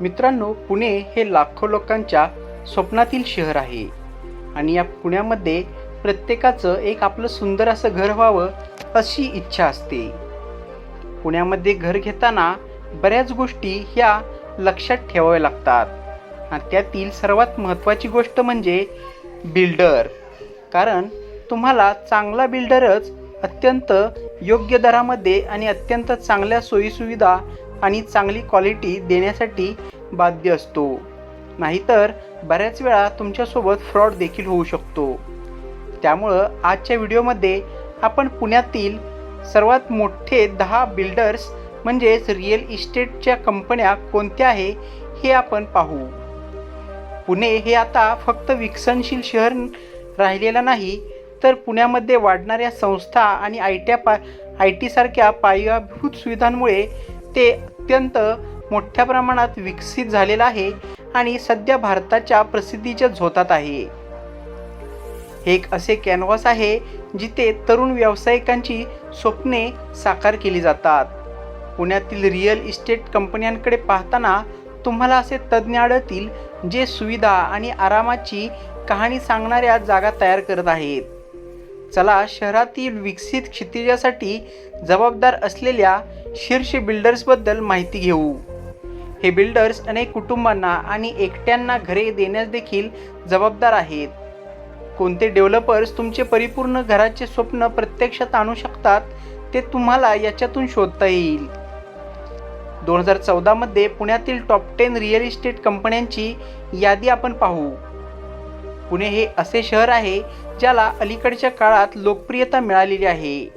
मित्रांनो पुणे हे लाखो लोकांच्या स्वप्नातील शहर आहे. आणि या पुण्यामध्ये प्रत्येकाचं एक आपलं सुंदर असं घर व्हावं अशी इच्छा असते. पुण्यामध्ये घर घेताना बऱ्याच गोष्टी ह्या लक्षात ठेवाव्या लागतात. आणि त्यातील सर्वात महत्त्वाची गोष्ट म्हणजे बिल्डर. कारण तुम्हाला चांगला बिल्डरच अत्यंत योग्य दरामध्ये आणि अत्यंत चांगल्या सोयीसुविधा आणि चांगली क्वालिटी देण्यासाठी बाध्य असतो. नाहीतर बऱ्याच वेळा तुमच्यासोबत फ्रॉड देखील होऊ शकतो. त्यामुळं आजच्या व्हिडिओमध्ये आपण पुण्यातील सर्वात मोठे दहा बिल्डर्स म्हणजेच रिअल इस्टेटच्या कंपन्या कोणत्या आहे हे आपण पाहू. पुणे हे आता फक्त विकसनशील शहर राहिलेलं नाही तर पुण्यामध्ये वाढणाऱ्या संस्था आणि आय ट्या पा आय टीसारख्या पायाभूत सुविधांमुळे ते अत्यंत मोठ्या प्रमाणात विकसित झालेला आहे आणि सध्या भारताच्या प्रसिद्धीच्या झोतात आहे. हे एक असे कॅनव्हास आहे जिथे तरुण व्यावसायिकांची स्वप्ने साकार केली जातात. पुण्यातील रिअल इस्टेट कंपन्यांकडे पाहताना तुम्हाला असे तज्ज्ञ आढळतील जे सुविधा आणि आरामाची कहाणी सांगणाऱ्या जागा तयार करत आहेत. चला शहरातील विकसित क्षितिजासाठी जबाबदार असलेल्या शीर्ष बिल्डर्सबद्दल माहिती घेऊ. हे बिल्डर्स अनेक कुटुंबांना आणि एकट्यांना घरे देण्यास देखील जबाबदार आहेत. कोणते डेव्हलपर्स तुमचे परिपूर्ण घराचे स्वप्न प्रत्यक्षात आणू शकतात ते तुम्हाला याच्यातून शोधता येईल. दोन हजार चौदामध्ये पुण्यातील टॉप टेन रिअल इस्टेट कंपन्यांची यादी आपण पाहू. पुणे हे असे शहर आहे ज्याला अलीकडच्या काळात लोकप्रियता मिळालेली आहे.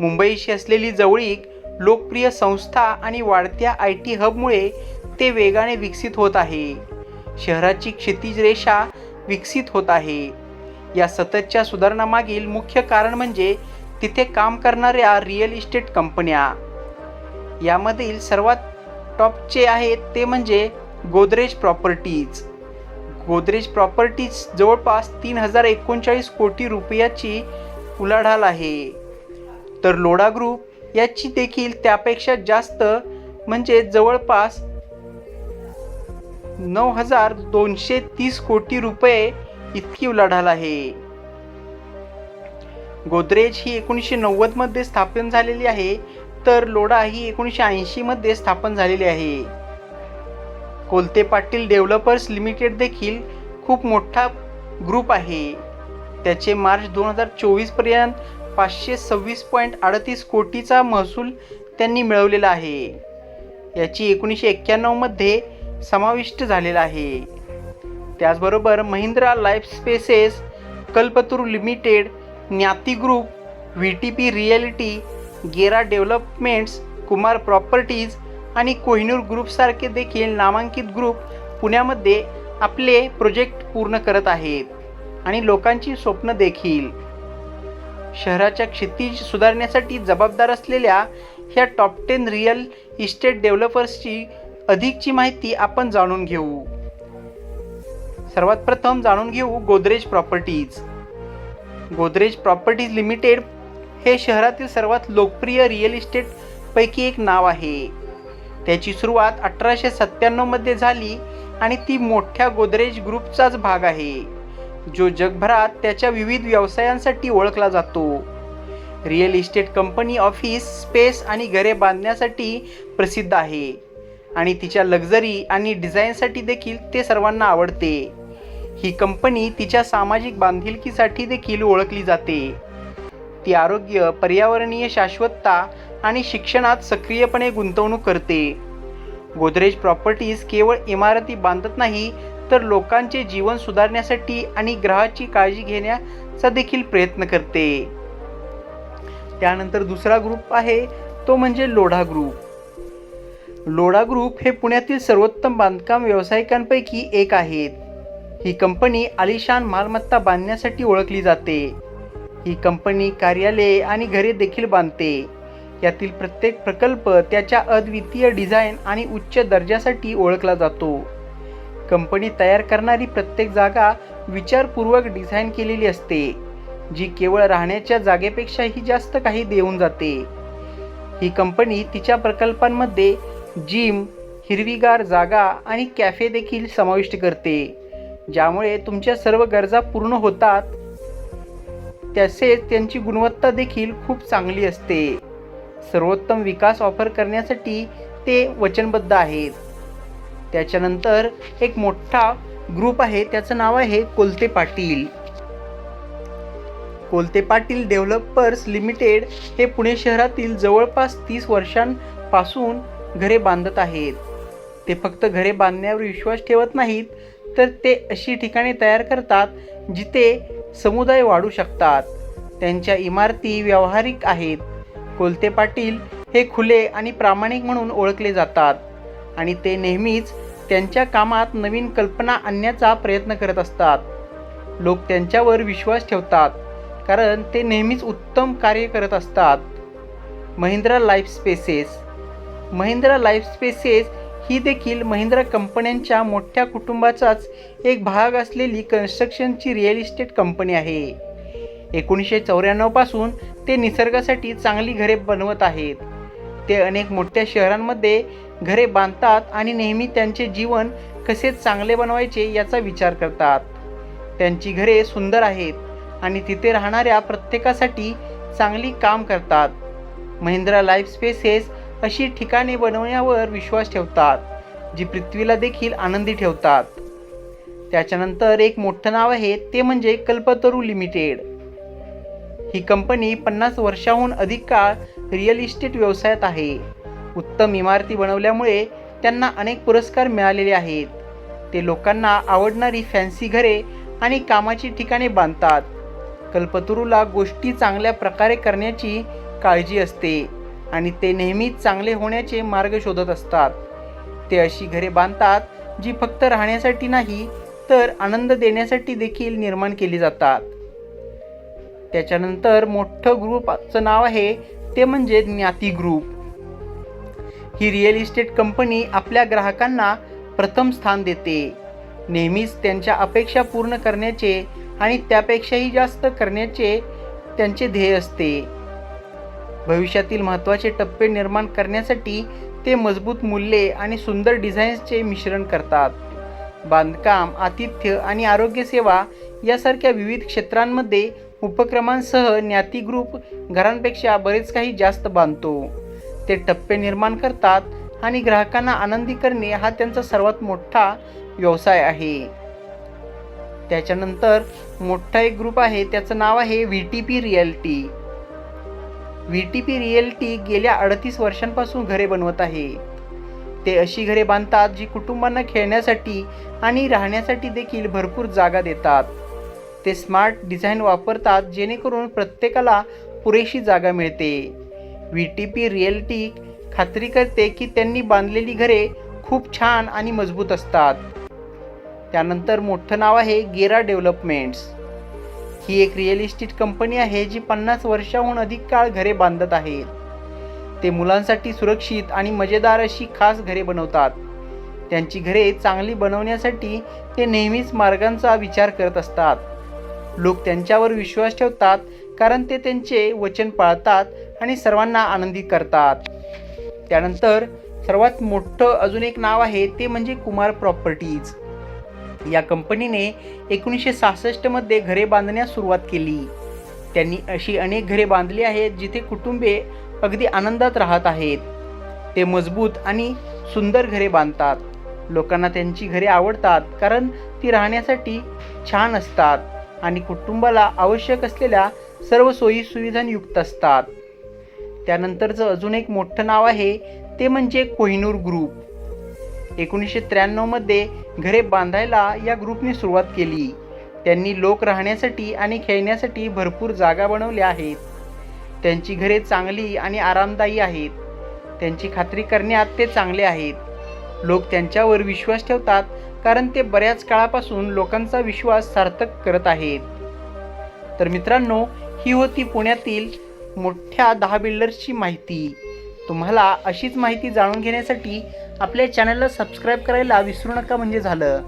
मुंबईशी असलेली जवळीक लोकप्रिय संस्था आणि वाढत्या आय टी हबमुळे ते वेगाने विकसित होत आहे. शहराची क्षितिज रेषा विकसित होत आहे. या सततच्या सुधारणामागील मुख्य कारण म्हणजे तिथे काम करणाऱ्या रिअल इस्टेट कंपन्या. यामधील सर्वात टॉपचे आहेत ते म्हणजे गोदरेज प्रॉपर्टीज. गोदरेज प्रॉपर्टीज जवळपास तीन हजार एकोणचाळीस कोटी रुपयाची उलाढाल आहे. तर लोडा ग्रुप याची देखील त्यापेक्षा जास्त म्हणजे जवळपास नऊ हजार दोनशे तीस कोटी रुपये इतकी उलाढाल आहे. गोदरेज ही एकोणीसशे नव्वदमध्ये स्थापन झालेली आहे तर लोडा ही एकोणीसशे ऐंशीमध्ये स्थापन झालेली आहे. कोलते पाटील डेव्हलपर्स लिमिटेड देखील खूप मोठा ग्रुप आहे. त्याचे मार्च दोन हजार चोवीसपर्यंत पाचशे सव्वीस पॉईंट अडतीस कोटीचा महसूल त्यांनी मिळवलेला आहे. याची एकोणीसशे एक्क्याण्णवमध्ये समाविष्ट झालेला आहे. त्याचबरोबर Mahindra Life Spaces Kalpataru Limited Gyati Group V T P Realty Gera Developments Kumar Properties आणि कोहिनूर ग्रुपसारखे देखील नामांकित ग्रुप पुण्यामध्ये आपले प्रोजेक्ट पूर्ण करत आहेत. आणि लोकांची स्वप्न देखील. शहराच्या क्षितिज सुधारण्यासाठी जबाबदार असलेल्या ह्या टॉप टेन रिअल इस्टेट डेव्हलपर्सची अधिकची माहिती आपण जाणून घेऊ. सर्वात प्रथम जाणून घेऊ Godrej properties Godrej properties limited हे शहरातील सर्वात लोकप्रिय रिअल इस्टेटपैकी एक नाव आहे. त्याची सुरुवात अठराशे सत्त्याण्णवमध्ये झाली आणि ती मोठ्या गोदरेज ग्रुपचाच भाग आहे जो जगभरात त्याच्या विविध व्यवसायांसाठी ओळखला जातो. Real estate company office space आणि घरे बांधण्यासाठी प्रसिद्ध आहे आणि तिच्या लक्झरी आणि डिझाईनसाठी देखील ते सर्वांना आवडते. ही कंपनी तिच्या सामाजिक बांधिलकीसाठी देखील ओळखली जाते. ती आरोग्य पर्यावरणीय शाश्वतता आणि शिक्षणात सक्रियपणे गुंतवणूक करते. गोदरेज प्रॉपर्टीज केवळ इमारती बांधत नाही तर लोकांचे जीवन सुधारण्यासाठी आणि ग्रहाची काळजी घेण्याचा देखील प्रयत्न करते. त्यानंतर दुसरा ग्रुप आहे तो म्हणजे लोढा ग्रुप लोढा ग्रुप हे पुण्यातील सर्वोत्तम बांधकाम व्यावसायिकांपैकी एक आहेत. ही कंपनी आलिशान मालमत्ता बांधण्यासाठी ओळखली जाते. ही कंपनी कार्यालये आणि घरे देखील बांधते. यातील प्रत्येक प्रकल्प त्याच्या अद्वितीय डिझाईन आणि उच्च दर्जासाठी ओळखला जातो. कंपनी तयार करणारी प्रत्येक जागा विचारपूर्वक डिझाईन केलेली असते जी केवळ राहण्याच्या जागेपेक्षाही जास्त काही देऊन जाते. ही कंपनी तिच्या प्रकल्पांमध्ये जिम हिरवीगार जागा आणि कॅफे देखील समाविष्ट करते ज्यामुळे तुमच्या सर्व गरजा पूर्ण होतात. तसेच त्यांची गुणवत्ता देखील खूप चांगली असते. सर्वोत्तम विकास ऑफर करण्यासाठी ते वचनबद्ध आहेत. त्याच्यानंतर एक मोठा ग्रुप आहे त्याचं नाव आहे कोलते पाटील. कोलते पाटील डेव्हलपर्स लिमिटेड हे पुणे शहरातील जवळपास तीस वर्षांपासून घरे बांधत आहेत. ते फक्त घरे बांधण्यावर विश्वास ठेवत नाहीत तर ते अशी ठिकाणे तयार करतात जिथे समुदाय वाढू शकतात. त्यांच्या इमारती व्यावहारिक आहेत. कोलते पाटील हे खुले आणि प्रामाणिक म्हणून ओळखले जातात. आणि ते नेहमीच त्यांच्या कामात नवीन कल्पना आणण्याचा प्रयत्न करत असतात. लोक त्यांच्यावर विश्वास ठेवतात कारण ते नेहमीच उत्तम कार्य करत असतात. Mahindra life spaces. Mahindra life spaces ही देखील महिंद्रा कंपन्यांच्या मोठ्या कुटुंबाचाच एक भाग असलेली कन्स्ट्रक्शनची रिअल इस्टेट कंपनी आहे. एकोणीसशे चौऱ्याण्णवपासून ते निसर्गासाठी चांगली घरे बनवत आहेत. ते अनेक मोठ्या शहरांमध्ये घरे बांधतात आणि नेहमी त्यांचे जीवन कसे चांगले बनवायचे याचा विचार करतात. त्यांची घरे सुंदर आहेत आणि तिथे राहणाऱ्या प्रत्येकासाठी चांगली काम करतात. महिंद्रा लाईफ स्पेसेस अशी ठिकाणे बनवण्यावर विश्वास ठेवतात जी पृथ्वीला देखील आनंदी ठेवतात. त्याच्यानंतर एक मोठं नाव आहे ते म्हणजे कल्पतरू लिमिटेड. ही कंपनी पन्नास वर्षाहून अधिक काळ रिअल इस्टेट व्यवसायात आहे. उत्तम इमारती बनवल्यामुळे त्यांना अनेक पुरस्कार मिळालेले आहेत. ते लोकांना आवडणारी फॅन्सी घरे आणि कामाची ठिकाणे बांधतात. कल्पतरूला गोष्टी चांगल्या प्रकारे करण्याची काळजी असते आणि ते नेहमीच चांगले होण्याचे मार्ग शोधत असतात. ते अशी घरे बांधतात जी फक्त राहण्यासाठी नाही तर आनंद देण्यासाठी देखील निर्माण केली जातात. त्याच्यानंतर मोठं ग्रुपचं नाव आहे ते म्हणजे ज्ञाती ग्रुप ही रिअल इस्टेट कंपनी आपल्या ग्राहकांना प्रथम स्थान देते. नेहमीच त्यांच्या अपेक्षा पूर्ण करण्याचे आणि त्यापेक्षाही जास्त करण्याचे त्यांचे ध्येय असते. भविष्यातील महत्त्वाचे टप्पे निर्माण करण्यासाठी ते मजबूत मूल्ये आणि सुंदर डिझाईन्सचे मिश्रण करतात. बांधकाम आतिथ्य आणि आरोग्यसेवा यासारख्या विविध क्षेत्रांमध्ये उपक्रमांसह ज्ञाती ग्रुप घरांपेक्षा बरेच काही जास्त बांधतो. ते टप्पे निर्माण करतात आणि ग्राहकांना आनंदी करणे हा त्यांचा सर्वात मोठा व्यवसाय आहे. त्याच्यानंतर मोठा एक ग्रुप आहे त्याचं नाव आहे V T P realty V T P realty गेल्या अडतीस वर्षांपासून घरे बनवत आहे. ते अशी घरे बांधतात जी कुटुंबांना खेळण्यासाठी आणि राहण्यासाठी देखील भरपूर जागा देतात. ते स्मार्ट डिझाईन वापरतात जेणेकरून प्रत्येकाला पुरेशी जागा मिळते. व्ही टी पी रिअल्टी खात्री करते की त्यांनी बांधलेली घरे खूप छान आणि मजबूत असतात. त्यानंतर मोठं नाव आहे गेरा डेव्हलपमेंट्स ही एक रिअल इस्टेट कंपनी आहे जी पन्नास वर्षाहून अधिक काळ घरे बांधत आहे. ते मुलांसाठी सुरक्षित आणि मजेदार अशी खास घरे बनवतात. त्यांची घरे चांगली बनवण्यासाठी ते नेहमीच मार्गांचा विचार करत असतात. लोक त्यांच्यावर विश्वास ठेवतात कारण ते त्यांचे वचन पाळतात आणि सर्वांना आनंदी करतात. त्यानंतर सर्वात मोठं अजून एक नाव आहे ते म्हणजे कुमार प्रॉपर्टीज. या कंपनीने एकोणीसशे सहासष्टमध्ये घरे बांधण्यास सुरुवात केली. त्यांनी अशी अनेक घरे बांधली आहेत जिथे कुटुंबे अगदी आनंदात राहत आहेत. ते मजबूत आणि सुंदर घरे बांधतात. लोकांना त्यांची घरे आवडतात कारण ती राहण्यासाठी छान असतात. आणि कुटुंबाला आवश्यक असलेल्या सर्व सोयी सुविधांयुक्त असतात. त्यानंतरचं अजून एक मोठं नाव आहे ते म्हणजे कोहिनूर ग्रुप. एकोणीसशे त्र्याण्णवमध्ये घरे बांधायला या ग्रुपने सुरुवात केली. त्यांनी लोक राहण्यासाठी आणि खेळण्यासाठी भरपूर जागा बनवल्या आहेत. त्यांची घरे चांगली आणि आरामदायी आहेत. त्यांची खात्री करण्यात ते चांगले आहेत. लोक त्यांच्यावर विश्वास ठेवतात कारण ते बऱ्याच काळापासून लोकांचा विश्वास सार्थक करत आहेत. तर मित्रांनो ही होती पुण्यातील मोठ्या दहा बिल्डर्सची माहिती. तुम्हाला अशीच माहिती जाणून घेण्यासाठी आपल्या चॅनलला सबस्क्राईब करायला विसरू नका म्हणजे झालं.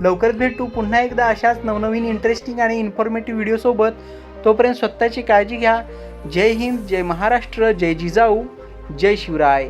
लवकरच भेटू पुन्हा एकदा अशाच नवनवीन इंटरेस्टिंग आणि इन्फॉर्मेटिव्ह व्हिडिओसोबत तोपर्यंत स्वतःची काळजी घ्या. जय हिंद जय महाराष्ट्र जय जिजाऊ जय शिवराय.